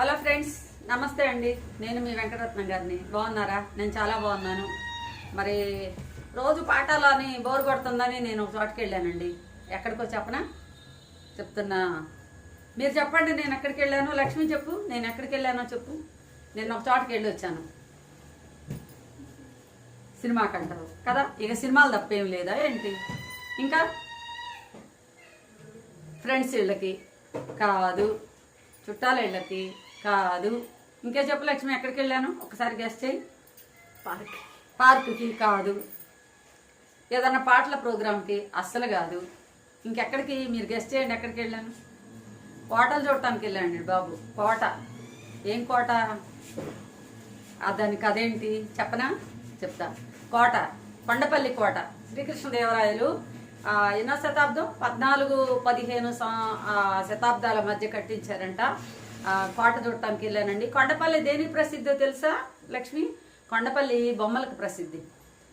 Hello friends నమస్తే అండి. నేను మీ వెంకటరత్నం గారిని. బాగున్నారా? నేను చాలా బాగున్నాను. మరి రోజు పాఠాలు అని బోర్ కొడుతుందని నేను ఒక చోటుకి వెళ్ళానండి. ఎక్కడికో చెప్పనా? చెప్తున్నా. మీరు చెప్పండి నేను ఎక్కడికి వెళ్ళాను? లక్ష్మి చెప్పు నేను ఎక్కడికి వెళ్ళానో చెప్పు. నేను ఒక చోటుకి వెళ్ళి వచ్చాను. సినిమాకి అంటారు కదా? ఇక సినిమాలు తప్పేం లేదా ఏంటి? ఇంకా? ఫ్రెండ్స్ ఇళ్ళకి కాదు. చుట్టాల ఇళ్ళకి. కాదు. ఇంకే చెప్పు లక్ష్మి ఎక్కడికి వెళ్ళాను ఒకసారి గెస్ట్ చేయి. పార్క్. పార్కుకి కాదు. ఏదన్నా పాటల ప్రోగ్రామ్కి అస్సలు కాదు. ఇంకెక్కడికి? మీరు గెస్ట్ చేయండి ఎక్కడికి వెళ్ళాను కోటలు చూడటానికి వెళ్ళానండి బాబు. కోట. ఏం కోట? ఆ దానికి అదేంటి చెప్పనా? చెప్తా. కోట. కొండపల్లి కోట. శ్రీకృష్ణదేవరాయలు ఎన్నో శతాబ్దం? పద్నాలుగు పదిహేను శతాబ్దాల మధ్య కట్టించారంట. కోట చూడటానికి వెళ్ళానండి. కొండపల్లి దేనికి ప్రసిద్ధో తెలుసా లక్ష్మి? కొండపల్లి బొమ్మలకు ప్రసిద్ధి.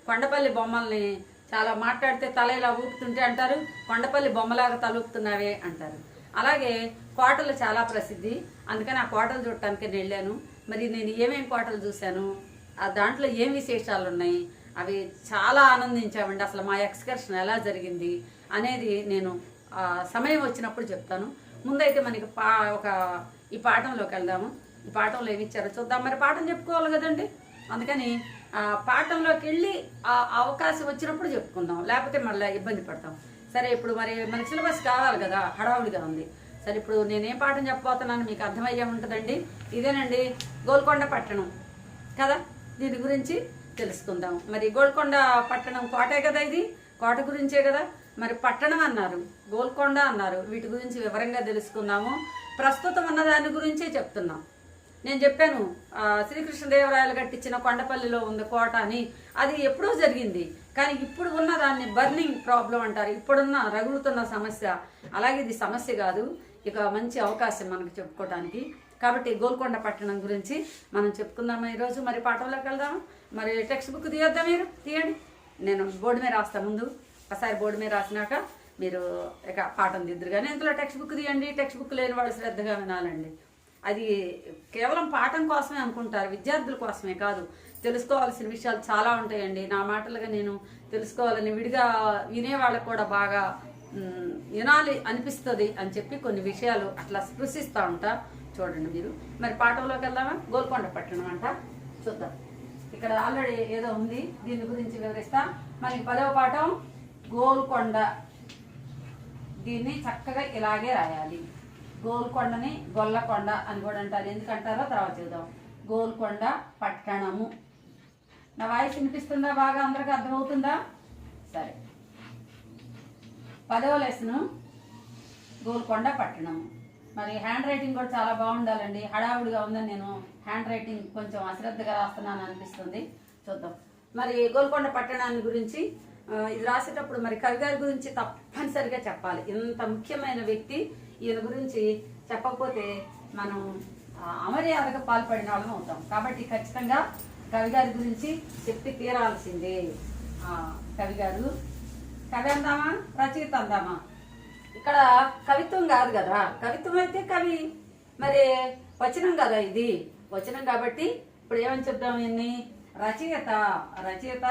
కొండపల్లి బొమ్మల్ని చాలా మాట్లాడితే తల ఇలా ఊపుతుంటే అంటారు కొండపల్లి బొమ్మలాగా తలూపుతున్నావే అంటారు. అలాగే కోటలు చాలా ప్రసిద్ధి. అందుకని ఆ కోటలు చూడటానికి నేను వెళ్ళాను. మరి నేను ఏమేమి కోటలు చూశాను ఆ దాంట్లో ఏం విశేషాలు ఉన్నాయి అవి చాలా ఆనందించామండి. అసలు మా ఎక్స్కర్షన్ ఎలా జరిగింది అనేది నేను సమయం వచ్చినప్పుడు చెప్తాను. ముందైతే మనకి పా ఒక ఈ పాఠంలోకి వెళ్దాము. ఈ పాఠంలో ఏమి ఇచ్చారో చూద్దాం. మరి పాఠం చెప్పుకోవాలి కదండి? అందుకని ఆ పాఠంలోకి వెళ్ళి ఆ అవకాశం వచ్చినప్పుడు చెప్పుకుందాం. లేకపోతే మళ్ళీ ఇబ్బంది పడతాం. సరే ఇప్పుడు మరి మనకి సిలబస్ కావాలి కదా హడావుడిగా ఉంది. సరే ఇప్పుడు నేనేం పాఠం చెప్పబోతున్నాను మీకు అర్థమయ్యే ఉంటుందండి. ఇదేనండి గోల్కొండ పట్టణం. కదా? దీని గురించి తెలుసుకుందాం. మరి గోల్కొండ పట్టణం కోటే కదా ఇది? కోట గురించే కదా? మరి పట్టణం అన్నారు గోల్కొండ అన్నారు. వీటి గురించి వివరంగా తెలుసుకుందాము. ప్రస్తుతం ఉన్న దాని గురించే చెప్తున్నాం. నేను చెప్పాను శ్రీకృష్ణదేవరాయలు కట్టించిన కొండపల్లిలో ఉంది కోట అని. అది ఎప్పుడో జరిగింది. కానీ ఇప్పుడు ఉన్న దాన్ని బర్నింగ్ ప్రాబ్లం అంటారు. ఇప్పుడున్న రగులుతున్న సమస్య. అలాగే ఇది సమస్య కాదు. ఇక మంచి అవకాశం మనకు చెప్పుకోవడానికి కాబట్టి గోల్కొండ పట్టణం గురించి మనం చెప్పుకుందామా ఈరోజు? మరి పాఠంలోకి వెళ్దాం మరి టెక్స్ట్ బుక్ తీయొద్దా మీరు? తీయండి. నేను బోర్డు మీద రాస్తా ముందు. ఒకసారి బోర్డు మీద రాసినాక మీరు ఇక పాఠం దిద్దురు కానీ ఇందులో టెక్స్ట్ బుక్ తీయండి. టెక్స్ట్ బుక్ లేని వాళ్ళు శ్రద్ధగా వినాలండి. అది కేవలం పాఠం కోసమే అనుకుంటారు. విద్యార్థుల కోసమే కాదు. తెలుసుకోవాల్సిన విషయాలు చాలా ఉంటాయండి. నా మాటలుగా నేను తెలుసుకోవాలని విడిగా వినేవాళ్ళకు కూడా బాగా వినాలి అనిపిస్తుంది అని చెప్పి కొన్ని విషయాలు అట్లా స్పృశిస్తూ ఉంటా. చూడండి మీరు. మరి పాఠంలోకి వెళ్దామా? గోల్కొండ పట్టణం అంట. చూద్దాం. ఇక్కడ ఆల్రెడీ ఏదో ఉంది. దీని గురించి వివరిస్తాం. మనకి పదవ పాఠం గోల్కొండ. దీన్ని చక్కగా ఇలాగే రాయాలి. గోల్కొండని గొల్లకొండ అని కూడా అంటారు. ఎందుకంటారో తర్వాత చూద్దాం. గోల్కొండ పట్టణము. నా వాయిస్ వినిపిస్తుందా బాగా? అందరికి అర్థమవుతుందా? సరే. పదవ లెసను గోల్కొండ పట్టణము. మరి హ్యాండ్ రైటింగ్ కూడా చాలా బాగుండాలండి. హడావుడిగా ఉందని నేను హ్యాండ్ రైటింగ్ కొంచెం అశ్రద్ధగా రాస్తున్నాను అనిపిస్తుంది. చూద్దాం. మరి గోల్కొండ పట్టణాన్ని గురించి ఇది రాసేటప్పుడు మరి కవి గారి గురించి తప్పనిసరిగా చెప్పాలి. ఇంత ముఖ్యమైన వ్యక్తి ఈయన గురించి చెప్పకపోతే మనం అమర్యాదకు పాల్పడిన వాళ్ళం అవుతాం. కాబట్టి ఖచ్చితంగా కవి గారి గురించి చెప్పి తీరాల్సిందే. కవి గారు. కవి అందామా? రచయిత అందామా? ఇక్కడ కవిత్వం కాదు కదా. కవిత్వం అయితే కవి మరి వచనం కదా ఇది. వచనం కాబట్టి ఇప్పుడు ఏమని చెప్దాం ఇన్ని? రచయిత రచయిత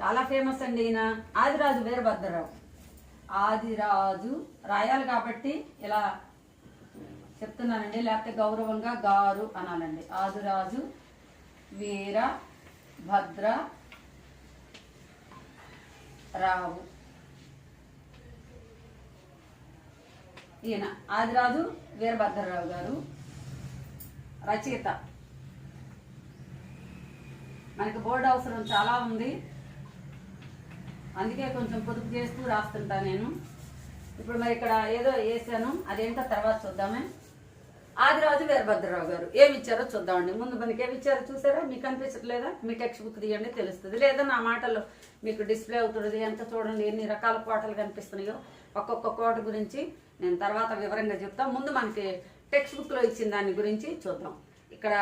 చాలా ఫేమస్ అండి ఈయన. ఆదిరాజు వీరభద్రరావు. ఆదిరాజు రాయాలి కాబట్టి ఇలా చెప్తున్నానండి. లేకపోతే గౌరవంగా గారు అనాలండి. ఆదిరాజు వీర భద్ర రావు ఈయన ఆదిరాజు వీరభద్రరావు గారు. రచయిత. మనకి బోర్డు అవసరం చాలా ఉంది. అందుకే కొంచెం పొదుపు చేస్తూ రాస్తుంటా నేను. ఇప్పుడు మరి ఇక్కడ ఏదో వేసాను. అదేంటో తర్వాత చూద్దామే. ఆదిరాజు వీరభద్రరావు గారు. ఏమి ఇచ్చారో చూద్దామండి. ముందు మనకి ఏమి ఇచ్చారో చూసారా? మీకు అనిపించట్లేదా? మీ టెక్స్ట్ బుక్ తీయండి తెలుస్తుంది. లేదా నా మాటల్లో మీకు డిస్ప్లే అవుతుంది ఎంత చూడండి ఎన్ని రకాల కోటలు కనిపిస్తున్నాయో ఒక్కొక్క కోట గురించి నేను తర్వాత వివరంగా చెప్తాను ముందు మనకి టెక్స్ట్ బుక్లో ఇచ్చిన దాని గురించి చూద్దాం. ఇక్కడ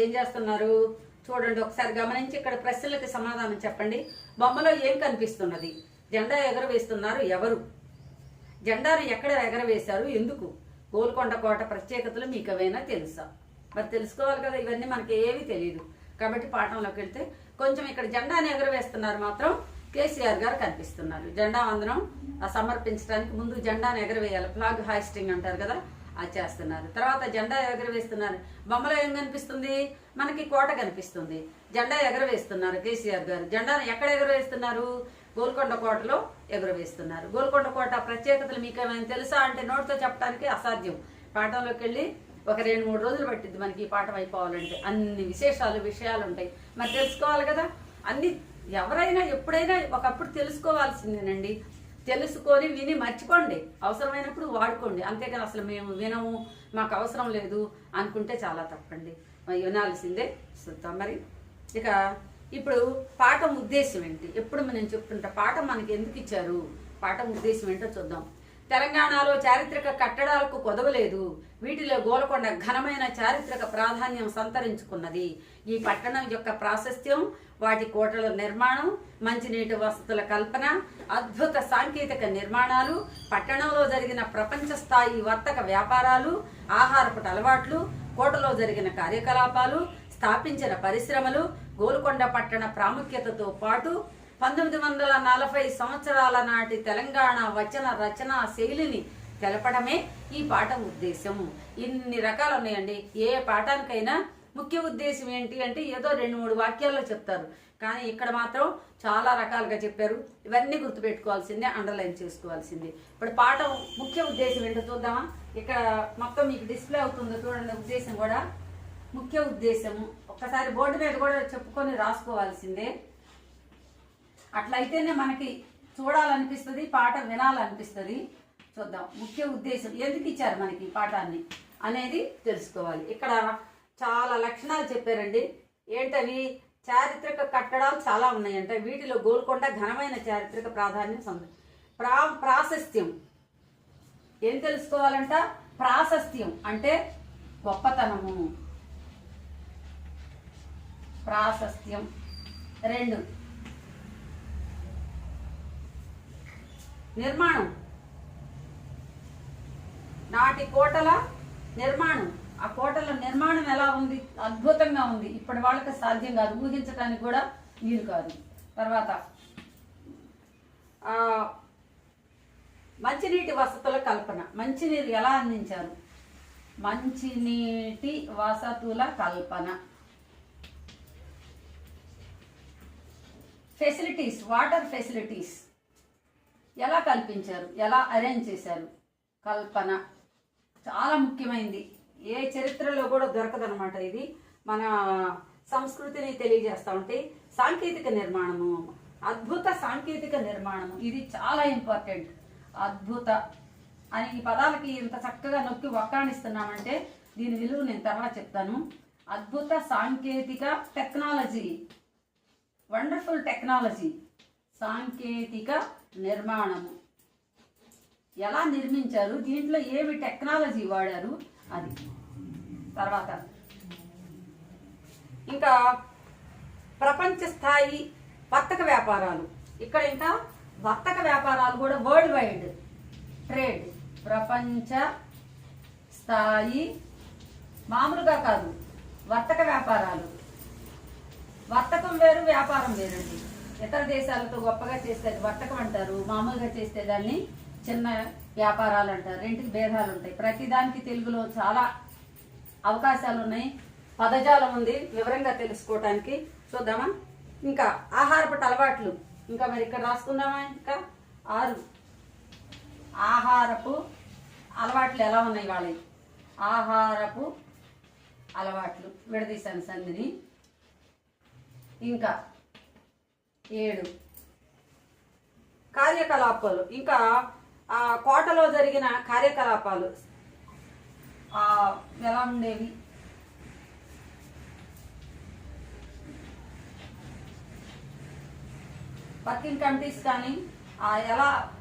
ఏం చేస్తున్నారు? చూడండి ఒకసారి గమనించి ఇక్కడ ప్రశ్నలకి సమాధానం చెప్పండి. బొమ్మలో ఏం కనిపిస్తున్నది? జెండా ఎగరవేస్తున్నారు ఎవరు? జెండాను ఎక్కడ ఎగరవేశారు? ఎందుకు? గోల్కొండ కోట ప్రత్యేకతలు మీకు తెలుసా? మరి తెలుసుకోవాలి కదా ఇవన్నీ మనకి ఏమీ తెలియదు కాబట్టి పాఠంలోకి వెళ్తే కొంచెం ఇక్కడ జెండాని ఎగరవేస్తున్నారు మాత్రం కేసీఆర్ గారు కనిపిస్తున్నారు. జెండా వందనం సమర్పించడానికి ముందు జెండాను ఎగరవేయాలి. ఫ్లాగ్ హాయిస్టింగ్ అంటారు కదా అది చేస్తున్నారు. తర్వాత జెండా ఎగరవేస్తున్నారు. బొమ్మలో ఏం కనిపిస్తుంది? మనకి కోట కనిపిస్తుంది. జెండా ఎగరవేస్తున్నారు కేసీఆర్ గారు. జెండాను ఎక్కడ ఎగరవేస్తున్నారు? గోల్కొండ కోటలో ఎగురవేస్తున్నారు. గోల్కొండ కోట ప్రత్యేకతలు మీకు ఏమైనా తెలుసా అంటే నోటితో చెప్పడానికి అసాధ్యం. పాఠంలోకి వెళ్ళి ఒక రెండు మూడు రోజులు పట్టింది మనకి ఈ పాఠం అయిపోవాలంటే. అన్ని విశేషాలు విషయాలు ఉంటాయి. మరి తెలుసుకోవాలి కదా అన్ని ఎవరైనా ఎప్పుడైనా ఒకప్పుడు తెలుసుకోవాల్సిందేనండి. తెలుసుకొని విని మర్చిపోండి. అవసరమైనప్పుడు వాడుకోండి. అంతేకాదు అసలు మేము వినము మాకు అవసరం లేదు అనుకుంటే చాలా తప్పండి. వినాల్సిందే. చూద్దాం మరి. ఇక ఇప్పుడు పాఠం ఉద్దేశం ఏంటి? ఎప్పుడు నేను చెప్తుంటా పాఠం మనకి ఎందుకు ఇచ్చారు? పాఠం ఉద్దేశం ఏంటో చూద్దాం. తెలంగాణలో చారిత్రక కట్టడాలకు కొదవలేదు. వీటిలో గోలకొండ ఘనమైన చారిత్రక ప్రాధాన్యం సంతరించుకున్నది. ఈ పట్టణం యొక్క ప్రాశస్త్యం వాటి కోటల నిర్మాణం మంచినీటి వసతుల కల్పన అద్భుత సాంకేతిక నిర్మాణాలు పట్టణంలో జరిగిన ప్రపంచ స్థాయి వర్తక వ్యాపారాలు ఆహారపు అలవాట్లు కోటలో జరిగిన కార్యకలాపాలు స్థాపించిన పరిశ్రమలు గోల్కొండ పట్టణ ప్రాముఖ్యతతో పాటు పంతొమ్మిది వందల నలభై సంవత్సరాల నాటి తెలంగాణ వచన రచనా శైలిని తెలపడమే ఈ పాఠం ఉద్దేశం. ఇన్ని రకాలు ఉన్నాయండి. ఏ పాఠానికైనా ముఖ్య ఉద్దేశం ఏంటి అంటే ఏదో రెండు మూడు వాక్యాల్లో చెప్తారు. కానీ ఇక్కడ మాత్రం చాలా రకాలుగా చెప్పారు. ఇవన్నీ గుర్తుపెట్టుకోవాల్సిందే అండర్లైన్ చేసుకోవాల్సిందే. ఇప్పుడు పాఠం ముఖ్య ఉద్దేశం ఏంటో చూద్దామా? ఇక్కడ మొత్తం మీకు డిస్ప్లే అవుతుందో చూడండి ఉద్దేశం కూడా. ముఖ్య ఉద్దేశము ఒక్కసారి బోర్డు మీద కూడా చెప్పుకొని రాసుకోవాల్సిందే. అట్లయితేనే మనకి చూడాలనిపిస్తుంది పాట వినాలనిపిస్తుంది. చూద్దాం ముఖ్య ఉద్దేశం ఎందుకు ఇచ్చారు మనకి ఈ పాఠాన్ని అనేది తెలుసుకోవాలి. ఇక్కడ చాలా లక్షణాలు చెప్పారండి. ఏంటవి? చారిత్రక కట్టడాలు చాలా ఉన్నాయంట. వీటిలో గోల్కొండ ఘనమైన చారిత్రక ప్రాధాన్యం సంద ప్రా ప్రాశస్త్యం. ఏం తెలుసుకోవాలంట? ప్రాశస్త్యం అంటే గొప్పతనము. ప్రాశస్త్యం. రెండు. నిర్మాణం. నాటి కోటల నిర్మాణం. ఆ కోటల నిర్మాణం ఎలా ఉంది? అద్భుతంగా ఉంది. ఇప్పటి వాళ్ళకి సాధ్యం కాదు. ఊహించడానికి కూడా వీలు కాదు. తర్వాత మంచినీటి వసతుల కల్పన. మంచినీరు ఎలా అందించారు? మంచినీటి వసతుల కల్పన. ఫెసిలిటీస్ వాటర్ ఫెసిలిటీస్ ఎలా కల్పించారు? ఎలా అరేంజ్ చేశారు? కల్పన. చాలా ముఖ్యమైనది ఏ చరిత్రలో కూడా దొరకదనమాట ఇది. మన సంస్కృతిని తెలియజేస్తా ఉంటే సాంకేతిక నిర్మాణము అద్భుత సాంకేతిక నిర్మాణము ఇది చాలా ఇంపార్టెంట్. అద్భుత. అని ఈ పదాలకి ఇంత చక్కగా నొక్కి వక్కాణిస్తున్నామంటే దీని విలువ నేను తర్వాత చెప్తాను. అద్భుత సాంకేతిక టెక్నాలజీ. Wonderful technology. సాంకేతిక నిర్మాణము. ఎలా నిర్మించారు? దీంట్లో ఏమి టెక్నాలజీ వాడారు? అది. తర్వాత ఇంకా ప్రపంచ స్థాయి వర్తక వ్యాపారాలు. ఇక్కడ ఇంకా వర్తక వ్యాపారాలు కూడా వరల్డ్ వైడ్ ట్రేడ్ ప్రపంచ స్థాయి మామూలుగా కాదు వర్తక వ్యాపారాలు. వర్తకం వేరు వ్యాపారం వేరండి. ఇతర దేశాలతో గొప్పగా చేస్తే వర్తకం అంటారు మామూలుగా చేస్తే దాన్ని చిన్న వ్యాపారాలు అంటారు రెంటికి భేదాలు ఉంటాయి ప్రతిదానికి తెలుగులో చాలా అవకాశాలు ఉన్నాయి పదజాలం ఉంది వివరంగా తెలుసుకోవటానికి చూద్దామా? ఇంకా ఆహారపు అలవాట్లు. ఇంకా మరి ఇక్కడ రాసుకుందామా ఇంకా? ఆరు. ఆహారపు అలవాట్లు ఎలా ఉన్నాయి వాళ్ళవి? ఆహారపు అలవాట్లు. విడదీశాను సంధిని. ఇంకా ఏడు. కార్యకలాపాలు. ఇంకా కోటలో జరిగిన కార్యకలాపాలు. ఆ ఎలా ఉండేవి? వర్కింగ్ కమిటీస్ కానీ ఆ ఎలా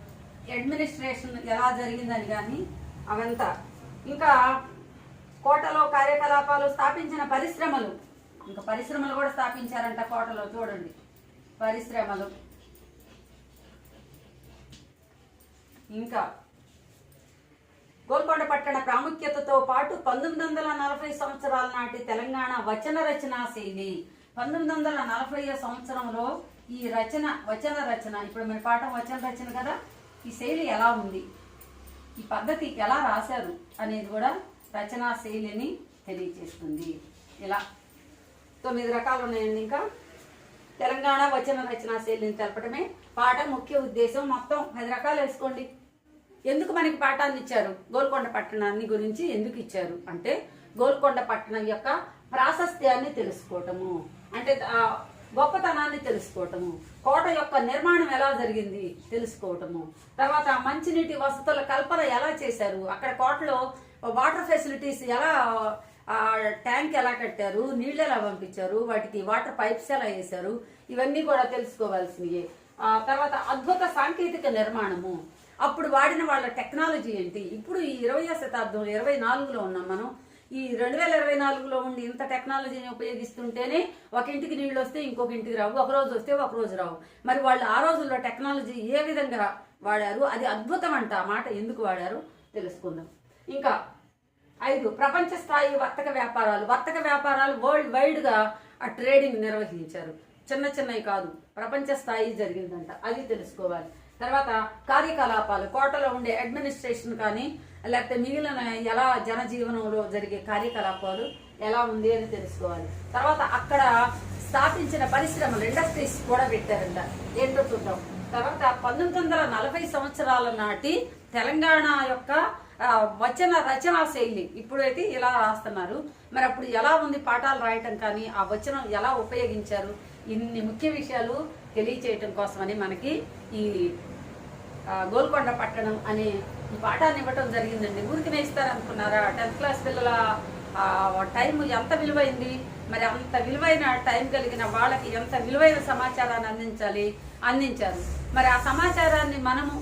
అడ్మినిస్ట్రేషన్ ఎలా జరిగిందని కానీ? అవంతా. ఇంకా కోటలో కార్యకలాపాలు స్థాపించిన పరిశ్రమలు. ఇంకా పరిశ్రమలు కూడా స్థాపించారంట కోటలో చూడండి. పరిశ్రమలు. ఇంకా. గోల్కొండ పట్టణ ప్రాముఖ్యతతో పాటు పంతొమ్మిది వందల నలభై సంవత్సరాల నాటి తెలంగాణ వచన రచనా శైలి. పంతొమ్మిది వందల నలభై సంవత్సరంలో ఈ రచన వచన రచన ఇప్పుడు మన పాఠం వచన రచన కదా? ఈ శైలి ఎలా ఉంది? ఈ పద్ధతి ఎలా రాశారు అనేది కూడా రచనా శైలిని తెలియజేస్తుంది. ఇలా. తొమ్మిది రకాలు ఉన్నాయండి ఇంకా. తెలంగాణ వచన రచనా శైలిని తెలపడమే పాఠం ముఖ్య ఉద్దేశం. మొత్తం పది రకాలు వేసుకోండి. ఎందుకు మనకి పాఠాన్ని ఇచ్చారు? గోల్కొండ పట్టణాన్ని గురించి ఎందుకు ఇచ్చారు? అంటే గోల్కొండ పట్టణం యొక్క ప్రాశస్త్యాన్ని తెలుసుకోవటము. అంటే గొప్పతనాన్ని తెలుసుకోవటము. కోట యొక్క నిర్మాణం ఎలా జరిగింది తెలుసుకోవటము. తర్వాత మంచినీటి వసతుల కల్పన ఎలా చేశారు? అక్కడ కోటలో వాటర్ ఫెసిలిటీస్ ఎలా ట్యాంక్ ఎలా కట్టారు? నీళ్ళు ఎలా పంపించారు? వాటికి వాటర్ పైప్స్ ఎలా వేశారు? ఇవన్నీ కూడా తెలుసుకోవాల్సినవి తర్వాత అద్భుత సాంకేతిక నిర్మాణము. అప్పుడు వాడిన వాళ్ళ టెక్నాలజీ ఏంటి? ఇప్పుడు ఈ ఇరవయో శతాబ్దం ఇరవై నాలుగులో ఉన్నాం మనం. ఈ రెండు వేల ఇరవై నాలుగులో ఉండి ఇంత టెక్నాలజీని ఉపయోగిస్తుంటేనే ఒక ఇంటికి నీళ్ళు వస్తే ఇంకొక ఇంటికి రావు ఒక రోజు వస్తే ఒక రోజు రావు. మరి వాళ్ళు ఆ రోజుల్లో టెక్నాలజీ ఏ విధంగా వాడారు? అది అద్భుతం అంట ఆ మాట ఎందుకు వాడారు? తెలుసుకుందాం. ఇంకా ఐదు ప్రపంచ స్థాయి వర్తక వ్యాపారాలు. వర్తక వ్యాపారాలు వరల్డ్ వైడ్గా ఆ ట్రేడింగ్ నిర్వహించారు. చిన్న చిన్నవి కాదు ప్రపంచ స్థాయి జరిగిందంట. అది తెలుసుకోవాలి. తర్వాత కార్యకలాపాలు కోటలో ఉండే అడ్మినిస్ట్రేషన్ కానీ లేకపోతే మిగిలిన ఎలా జనజీవనంలో జరిగే కార్యకలాపాలు ఎలా ఉంది అని తెలుసుకోవాలి. తర్వాత అక్కడ స్థాపించిన పరిశ్రమలు ఇండస్ట్రీస్ కూడా పెట్టారంట. ఏంటో చూద్దాం. తర్వాత పంతొమ్మిది వందల నలభై సంవత్సరాల నాటి తెలంగాణ యొక్క వచన రచనా శైలి. ఇప్పుడైతే ఇలా రాస్తున్నారు. మరి అప్పుడు ఎలా ఉంది పాఠాలు రాయటం కానీ ఆ వచనం ఎలా ఉపయోగించారు? ఇన్ని ముఖ్య విషయాలు తెలియచేయటం కోసమని మనకి ఈ గోల్కొండ పట్టణం అనే ఈ పాఠాన్ని ఇవ్వటం జరిగిందండి. ఊరికి ఇస్తారనుకున్నారా? టెన్త్ క్లాస్ పిల్లల టైం ఎంత విలువైంది? మరి అంత విలువైన టైం కలిగిన వాళ్ళకి ఎంత విలువైన సమాచారాన్ని అందించాలి? అందించారు. మరి ఆ సమాచారాన్ని మనము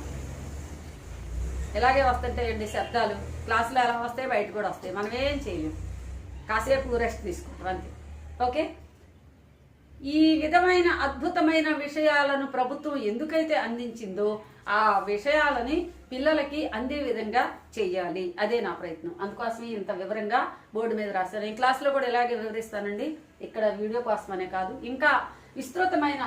ఎలాగే వస్తుంటాయండి శబ్దాలు? క్లాసులు ఎలా వస్తాయి? బయట కూడా వస్తాయి. మనం ఏం చేయలేము కాసేపు రెస్ట్ తీసుకుంటాం అంతే. ఓకే? ఈ విధమైన అద్భుతమైన విషయాలను ప్రభుత్వం ఎందుకైతే అందించిందో ఆ విషయాలని పిల్లలకి అందే విధంగా చెయ్యాలి. అదే నా ప్రయత్నం. అందుకోసమే ఇంత వివరంగా బోర్డు మీద రాశాను ఈ క్లాస్లో కూడా ఇలాగే వివరిస్తానండి. ఇక్కడ వీడియో కోసమనే కాదు. ఇంకా విస్తృతమైన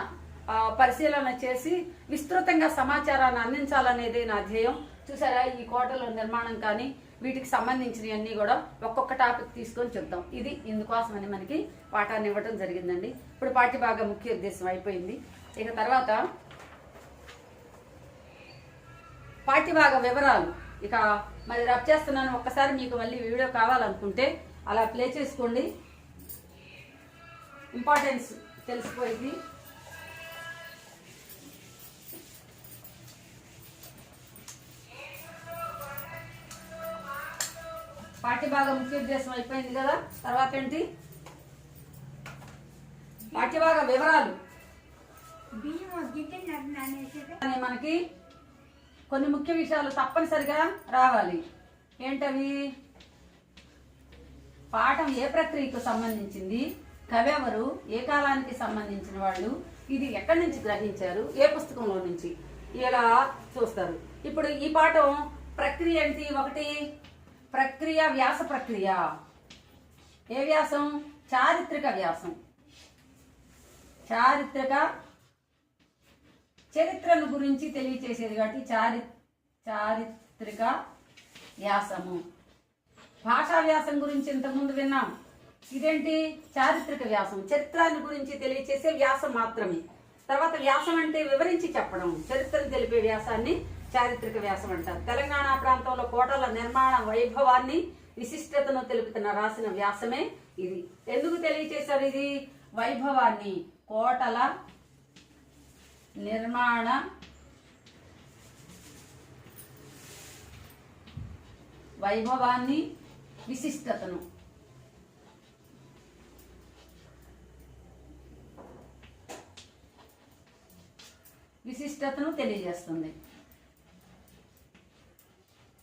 పరిశీలన చేసి విస్తృతంగా సమాచారాన్ని అందించాలనేదే నా ధ్యేయం. చూసారా? ఈ కోటలో నిర్మాణం కానీ వీటికి సంబంధించినవన్నీ కూడా ఒక్కొక్క టాపిక్ తీసుకొని చెప్తాం. ఇది ఇందుకోసమని మనకి పాఠాన్ని ఇవ్వడం జరిగిందండి. ఇప్పుడు పాఠ్యభాగ ముఖ్య ఉద్దేశం అయిపోయింది. ఇక తర్వాత పాఠ్యభాగ వివరాలు. ఇక మరి రబ్ చేస్తున్నాను. ఒక్కసారి మీకు మళ్ళీ వీడియో కావాలనుకుంటే అలా ప్లే చేసుకోండి. ఇంపార్టెన్స్ తెలిసిపోయింది. పాఠ్యభాగం ముఖ్య ఉద్దేశం అయిపోయింది కదా? తర్వాత ఏంటి? పాఠ్యభాగ వివరాలు. మనకి కొన్ని ముఖ్య విషయాలు తప్పనిసరిగా రావాలి. ఏంటవి? పాఠం ఏ ప్రక్రియకు సంబంధించింది? కవెవరు? ఏ కాలానికి సంబంధించిన వాళ్ళు? ఇది ఎక్కడి నుంచి గ్రహించారు? ఏ పుస్తకంలో నుంచి? ఇలా చూస్తారు. ఇప్పుడు ఈ పాఠం ప్రక్రియ ఏంటి? ఒకటి. ప్రక్రియ వ్యాస ప్రక్రియ. ఏ వ్యాసం? చారిత్రక వ్యాసం. చారిత్రక చరిత్రను గురించి తెలియచేసేది కాబట్టి చారి చారిత్రక వ్యాసము. భాషా వ్యాసం గురించి ఇంతకుముందు విన్నాం. ఇదేంటి? చారిత్రక వ్యాసం. చరిత్రాన్ని గురించి తెలియచేసే వ్యాసం మాత్రమే. తర్వాత వ్యాసం అంటే వివరించి చెప్పడం. చరిత్రను తెలిపే వ్యాసాన్ని చారిత్రక వ్యాసం అంటారు. తెలంగాణ ప్రాంతంలో కోటల నిర్మాణ వైభవాన్ని విశిష్టతను తెలుపుతున్న రాసిన వ్యాసమే ఇది. ఎందుకు తెలియచేశారు ఇది? వైభవాన్ని కోటల నిర్మాణ వైభవాన్ని విశిష్టతను. విశిష్టతను తెలియజేస్తుంది.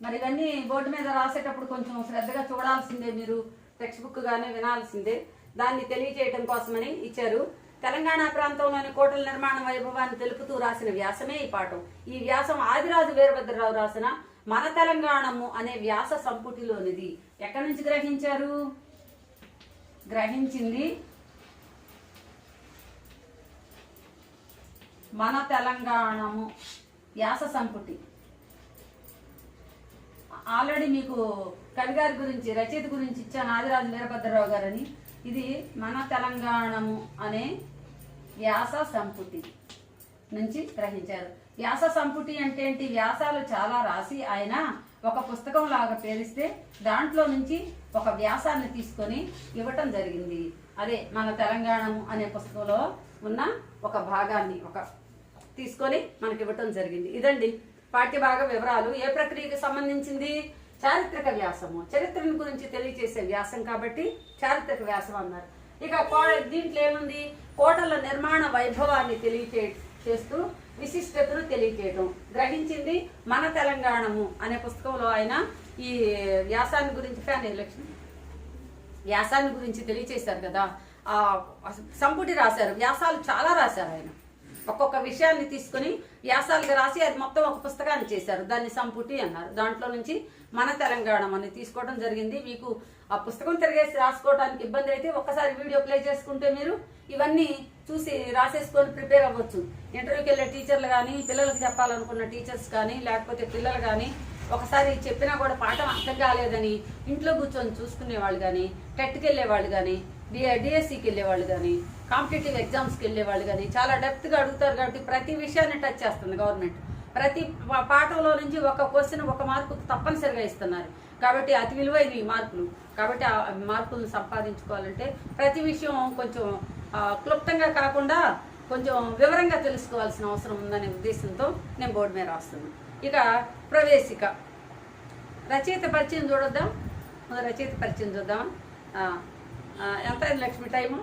మరి ఇవన్నీ బోర్డు మీద రాసేటప్పుడు కొంచెం శ్రద్ధగా చూడాల్సిందే మీరు టెక్స్ట్ బుక్ గానే వినాల్సిందే. దాన్ని తెలియజేయటం కోసమని ఇచ్చారు. తెలంగాణ ప్రాంతంలోని కోటల నిర్మాణ వైభవాన్ని తెలుపుతూ రాసిన వ్యాసమే ఈ పాఠం. ఈ వ్యాసం ఆదిరాజు వీరభద్రరావు రాసిన మన తెలంగాణము అనే వ్యాస సంపుటిలోనిది. ఎక్కడి నుంచి గ్రహించారు? గ్రహించింది మన తెలంగాణము వ్యాస సంపుటి. ఆల్రెడీ మీకు కవిగారి గురించి రచయిత గురించి ఇచ్చాను ఆదిరాజు వీరభద్రరావు గారని. ఇది మన తెలంగాణము అనే వ్యాస సంపుటి నుంచి గ్రహించారు. వ్యాస సంపుటి అంటే ఏంటి? వ్యాసాలు చాలా రాసి ఆయన ఒక పుస్తకం లాగా పేరిస్తే దాంట్లో నుంచి ఒక వ్యాసాన్ని తీసుకొని ఇవ్వటం జరిగింది. అదే మన తెలంగాణము అనే పుస్తకంలో ఉన్న ఒక భాగాన్ని ఒక తీసుకొని మనకి ఇవ్వటం జరిగింది. ఇదండి పాఠ్యభాగ వివరాలు ఏ ప్రక్రియకి సంబంధించింది? చారిత్రక వ్యాసము. చరిత్రను గురించి తెలియజేసే వ్యాసం కాబట్టి చారిత్రక వ్యాసం అన్నారు. ఇక కో- దీంట్లో ఏముంది? కోటల నిర్మాణ వైభవాన్ని తెలియచే చేస్తూ విశిష్టతను తెలియచేయటం. గ్రహించింది మన తెలంగాణము అనే పుస్తకంలో ఆయన ఈ వ్యాసాన్ని గురించి ఫ్యాన్ ఎలక్షన్ వ్యాసాన్ని గురించి తెలియచేశారు కదా. ఆ సంపుటి రాశారు. వ్యాసాలు చాలా రాశారు ఆయన. ఒక్కొక్క విషయాన్ని తీసుకొని వ్యాసాలుగా రాసి అది మొత్తం ఒక పుస్తకాన్ని చేశారు. దాన్ని సంపుటి అన్నారు. దాంట్లో నుంచి మన తెలంగాణ అని తీసుకోవడం జరిగింది. మీకు ఆ పుస్తకం తిరిగేసి రాసుకోవడానికి ఇబ్బంది అయితే ఒక్కసారి వీడియో ప్లే చేసుకుంటే మీరు ఇవన్నీ చూసి రాసేసుకొని ప్రిపేర్ అవ్వచ్చు. ఇంటర్వ్యూకి వెళ్ళే టీచర్లు కానీ పిల్లలకు చెప్పాలనుకున్న టీచర్స్ కానీ లేకపోతే పిల్లలు కానీ ఒకసారి చెప్పినా కూడా పాఠం అర్థం కాలేదని ఇంట్లో కూర్చొని చూసుకునే వాళ్ళు కానీ టెట్కి వెళ్ళేవాళ్ళు కానీ డిఎస్సికి వెళ్ళేవాళ్ళు కానీ కాంపిటేటివ్ ఎగ్జామ్స్కి వెళ్ళే వాళ్ళు కానీ చాలా డెప్త్గా అడుగుతారు కాబట్టి ప్రతి విషయాన్ని టచ్ చేస్తుంది గవర్నమెంట్. ప్రతి పాఠంలో నుంచి ఒక క్వశ్చన్ ఒక మార్కు తప్పనిసరిగా ఇస్తున్నారు. కాబట్టి అతి విలువైన ఈ మార్కులు. కాబట్టి ఆ మార్కులను సంపాదించుకోవాలంటే ప్రతి విషయం కొంచెం క్లుప్తంగా కాకుండా కొంచెం వివరంగా తెలుసుకోవాల్సిన అవసరం ఉందనే ఉద్దేశంతో నేను బోర్డు మీద రాస్తున్నాను. ఇక ప్రవేశిక. రచయిత పరిచయం చూడొద్దాం. రచయిత పరిచయం చూద్దాం ఎంత అయింది లక్ష్మి టైము?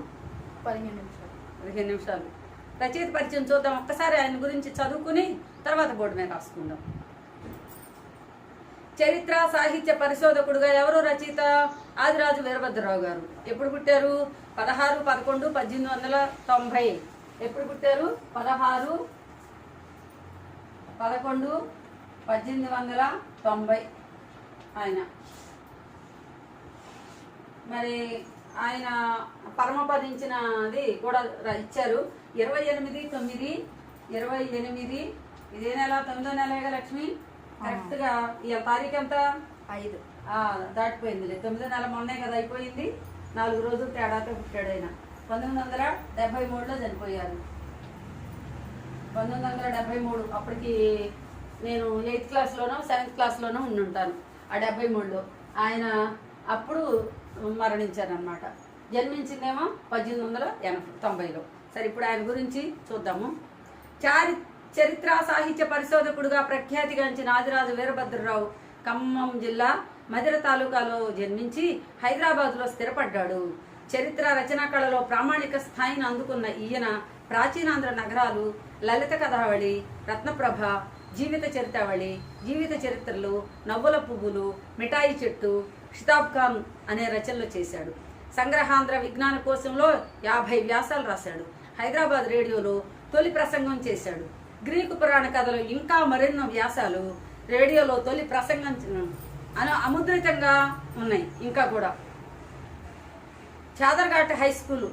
పదిహేను నిమిషాలు. పదిహేను నిమిషాలు. రచయిత పరిచయం చూద్దాం. ఒక్కసారి ఆయన గురించి చదువుకుని తర్వాత బోర్డు మీద రాసుకుందాం. చరిత్ర సాహిత్య పరిశోధకుడుగా ఎవరు రచయిత? ఆదిరాజు వీరభద్రరావు గారు. ఎప్పుడు పుట్టారు? పదహారు పదకొండు పద్దెనిమిది వందల తొంభై. ఎప్పుడు పుట్టారు? పదహారు పదకొండు పద్దెనిమిది వందల తొంభై. ఆయన. మరి ఆయన పరమపదించినది కూడా ఇచ్చారు. ఇరవై ఎనిమిది తొమ్మిది ఇరవై ఎనిమిది ఇదే నెల తొమ్మిదో నెలగా లక్ష్మి? కరెక్ట్గా ఈ తారీఖు ఎంత? ఐదు. దాటిపోయింది తొమ్మిదో నెల మొన్నే కదా అయిపోయింది. నాలుగు రోజులు తేడాతో పుట్టాడు ఆయన. పంతొమ్మిది వందల డెబ్బై మూడులో చనిపోయారు. పంతొమ్మిది వందల డెబ్బై మూడు అప్పటికి నేను ఎయిత్ క్లాస్లోనో సెవెంత్ క్లాస్లోనో ఉండుంటాను. ఆ డెబ్బై మూడులో. ఆయన అప్పుడు మరణించారనమాట జన్మించిందేమో పద్దెనిమిది వందల ఎనభై తొంభైలో. సరే ఇప్పుడు ఆయన గురించి చూద్దాము. చారి చరిత్ర సాహిత్య పరిశోధకుడుగా ప్రఖ్యాతిగాంచిన ఆదిరాజు వీరభద్రరావు ఖమ్మం జిల్లా మధిర తాలూకాలో జన్మించి హైదరాబాద్లో స్థిరపడ్డాడు. చరిత్ర రచనా కళలో ప్రామాణిక స్థాయిని అందుకున్న ఈయన ప్రాచీనాంధ్ర నగరాలు లలిత కథావళి రత్నప్రభ జీవిత చరిత్రావళి జీవిత చరిత్రలు నవ్వుల పువ్వులు మిఠాయి చెట్టు కితాబ్కాన్ అనే రచనలు చేశాడు. సంగ్రహాంధ్ర విజ్ఞాన కోశంలో యాభై వ్యాసాలు రాశాడు. హైదరాబాద్ రేడియోలో తొలి ప్రసంగం చేశాడు. గ్రీకు పురాణ కథలు ఇంకా మరెన్నో వ్యాసాలు రేడియోలో తొలి ప్రసంగం అను అముద్రితంగా ఉన్నాయి. ఇంకా కూడా. Chaderghat high school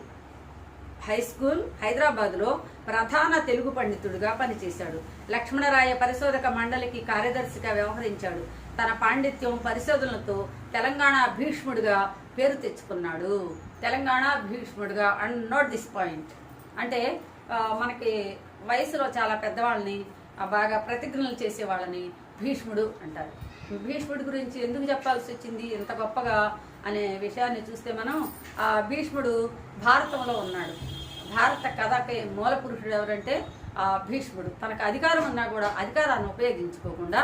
high school హైదరాబాద్లో ప్రధాన తెలుగు పండితుడిగా పనిచేశాడు. లక్ష్మణరాయ పరిశోధక మండలికి కార్యదర్శిగా వ్యవహరించాడు. తన పాండిత్యం పరిశోధనలతో తెలంగాణ భీష్ముడిగా పేరు తెచ్చుకున్నాడు. తెలంగాణ భీష్ముడిగా అండ్ నోట్ దిస్ పాయింట్ అంటే మనకి వయసులో చాలా పెద్దవాళ్ళని బాగా ప్రతిజ్ఞలు చేసే వాళ్ళని భీష్ముడు అంటారు. భీష్ముడి గురించి ఎందుకు చెప్పాల్సి వచ్చింది? ఇంత గొప్పగా అనే విషయాన్ని చూస్తే మనం ఆ భీష్ముడు భారతంలో ఉన్నాడు. భారత కథకి మూల పురుషుడు ఎవరంటే ఆ భీష్ముడు. తనకు అధికారం ఉన్నా కూడా అధికారాన్ని ఉపయోగించుకోకుండా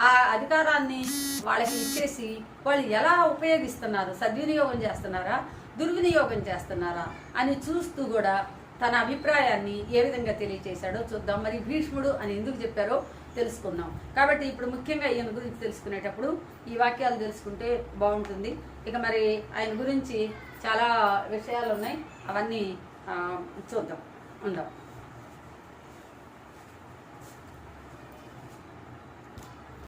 ఆ అధికారాన్ని వాళ్ళకి ఇచ్చేసి వాళ్ళు ఎలా ఉపయోగిస్తున్నారు? సద్వినియోగం చేస్తున్నారా? దుర్వినియోగం చేస్తున్నారా? అని చూస్తూ కూడా తన అభిప్రాయాన్ని ఏ విధంగా తెలియచేశాడో చూద్దాం. మరి భీష్ముడు అని ఎందుకు చెప్పారో తెలుసుకుందాం. కాబట్టి ఇప్పుడు ముఖ్యంగా ఈయన గురించి తెలుసుకునేటప్పుడు ఈ వాక్యాలు తెలుసుకుంటే బాగుంటుంది. ఇక మరి ఆయన గురించి చాలా విషయాలు ఉన్నాయి. అవన్నీ చూద్దాం. ఉందాం.